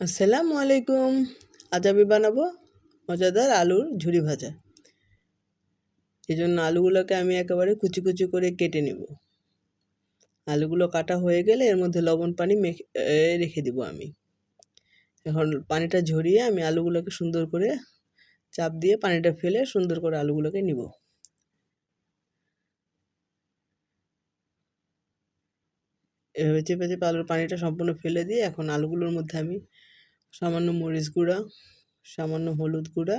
আসসালামু আলাইকুম। আজ আমি বানাবো মজাদার আলুর ঝুরি ভাজা। এই জন্য আলুগুলোকে আমি একেবারে কুচি কুচি করে কেটে নেব। আলুগুলো কাটা হয়ে গেলে এর মধ্যে লবণ পানি মেখে রেখে দিব আমি। এখন পানিটা ঝরিয়ে আমি আলুগুলোকে সুন্দর করে চাপ দিয়ে পানিটা ফেলে সুন্দর করে আলুগুলোকে নিব। এভাবে চেপে চেপে আলুর পানিটা সম্পূর্ণ ফেলে দিয়ে এখন আলুগুলোর মধ্যে আমি সামান্য মরিচ গুঁড়া, সামান্য হলুদ গুঁড়া,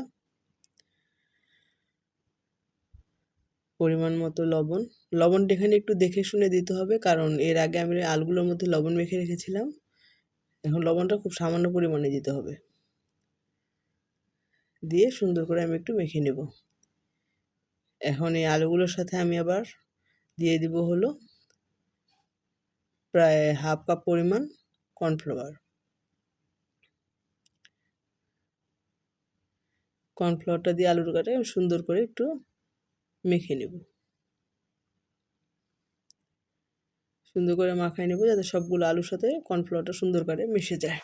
পরিমাণ মতো লবণ। লবণটা এখানে একটু দেখে শুনে দিতে হবে, কারণ এর আগে আমি আলুগুলোর মধ্যে লবণ মেখে রেখেছিলাম। এখন লবণটা খুব সামান্য পরিমাণে দিতে হবে। দিয়ে সুন্দর করে আমি একটু মেখে নেব। এখন এই আলুগুলোর সাথে আমি আবার দিয়ে দিব হলো প্রায় হাফ কাপ পরিমাণ কর্নফ্লাওয়ার। কর্নফ্লাওয়ারটা দিয়ে আলুর কাটে সুন্দর করে একটু মেখে নেব। সুন্দর করে মাখাই নেব যাতে সবগুলো আলুর সাথে কর্নফ্লাওয়ারটা সুন্দর করে মিশে যায়।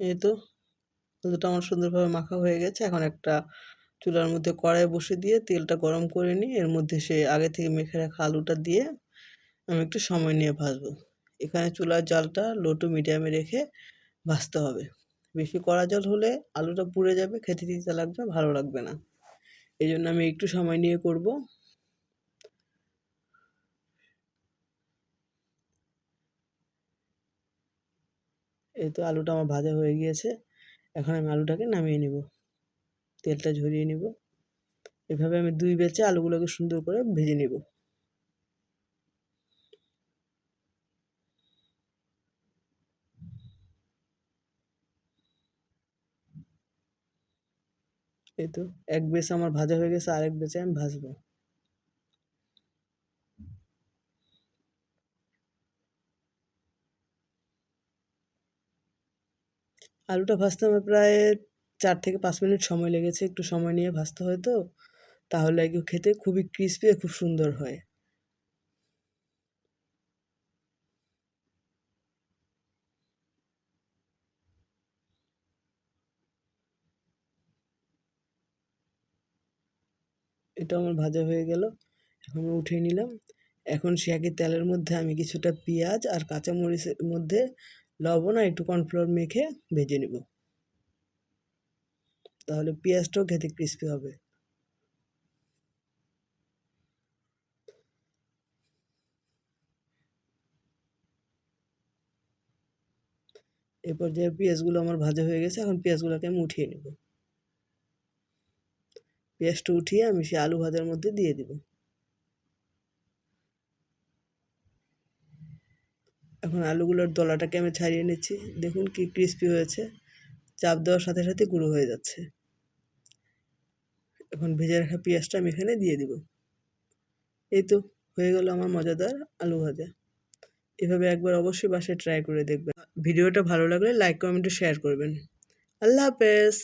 এই তো, আলুটা আমার সুন্দরভাবে মাখা হয়ে গেছে। এখন একটা চুলার মধ্যে কড়াই বসে দিয়ে তেলটা গরম করে নিই এর মধ্যে সে আগে থেকে মেখে রাখা আলুটা দিয়ে আমি একটু সময় নিয়ে ভাজবো। এখানে চুলার জালটা লো টু মিডিয়ামে রেখে ভাজতে হবে। বেশি কড়া জল হলে আলুটা পুড়ে যাবে, খেতে দিতে লাগবে, ভালো লাগবে না। এই জন্য আমি একটু সময় নিয়ে করব। এই তো আলুটা আমার ভাজা হয়ে গিয়েছে। এখন আমি আলুটাকে নামিয়ে নেব। তেলটা ঝরিয়ে নিব। এভাবে আমি দুই বেচে আলুগুলোকে সুন্দর করে ভেজে নেব। এই তো এক বেচ আমার ভাজা হয়ে গেছে, আরেক বেচে আমি ভাজবো। আলুটা ভাজতে আমার প্রায় চার থেকে পাঁচ মিনিট সময় লেগেছে, একটু সময় নিয়ে ভাজতে হয় তো। তাহলে একটু খেতে খুবই ক্রিস্পি খুব সুন্দর হয়। এটা আমার ভাজা হয়ে গেল, এখন উঠিয়ে নিলাম। এখন সে একই তেলের মধ্যে আমি কিছুটা পেঁয়াজ আর কাঁচামরিচের মধ্যে লবণ আর একটু কর্নফ্লাওয়ার মেখে ভেজে নেব। তাহলে পেঁয়াজটাও খেতে ক্রিস্পি হবে। এরপর যে পেঁয়াজগুলো আমার ভাজা হয়ে গেছে, এখন পেঁয়াজগুলোকে আমি উঠিয়ে নেব। পেঁয়াজটা উঠিয়ে আমি সে আলু ভাজার মধ্যে দিয়ে দেব। এখন আলুগুলোর দলাটাকে আমি ছাড়িয়ে নিচ্ছি। দেখুন কি ক্রিস্পি হয়েছে। চাপ দেওয়ার সাথে সাথে গুঁড়ো হয়ে যাচ্ছে। এখন ভেজে রাখা পেঁয়াজটা আমি এখানে দিয়ে দিব। এই তো হয়ে গেল আমার মজাদার আলু ভাজা। এভাবে একবার অবশ্যই বাসায় ট্রাই করে দেখবেন। ভিডিওটা ভালো লাগলে লাইক কমেন্টে শেয়ার করবেন। আল্লাহ হাফেজ।